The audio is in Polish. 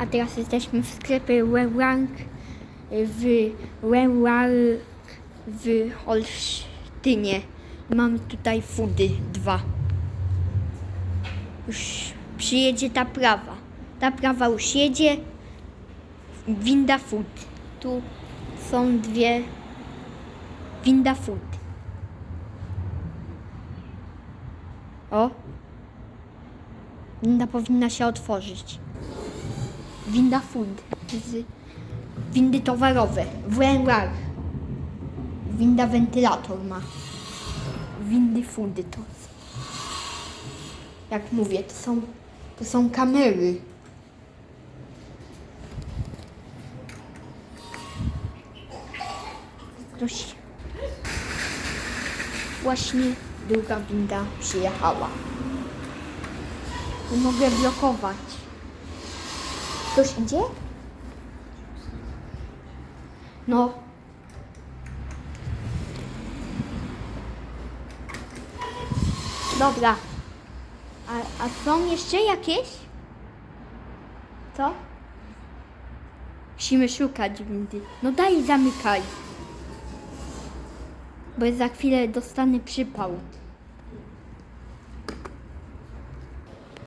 A teraz jesteśmy w sklepie Wewank w Wewank w Olsztynie. Mamy tutaj foody dwa. Już przyjedzie ta prawa. Ta prawa już jedzie. Winda food. Tu są dwie winda food. O. Winda powinna się otworzyć. Winda. Z windy towarowe. WR. Winda wentylator ma. Windy foody to. Jak mówię, to są, to są kamery. Ktoś. Właśnie druga winda przyjechała. Nie mogę blokować. Ktoś idzie? No. Dobra. A, a są jeszcze jakieś? Co? Musimy szukać windy. No daj zamykaj. Bo za chwilę dostanę przypał.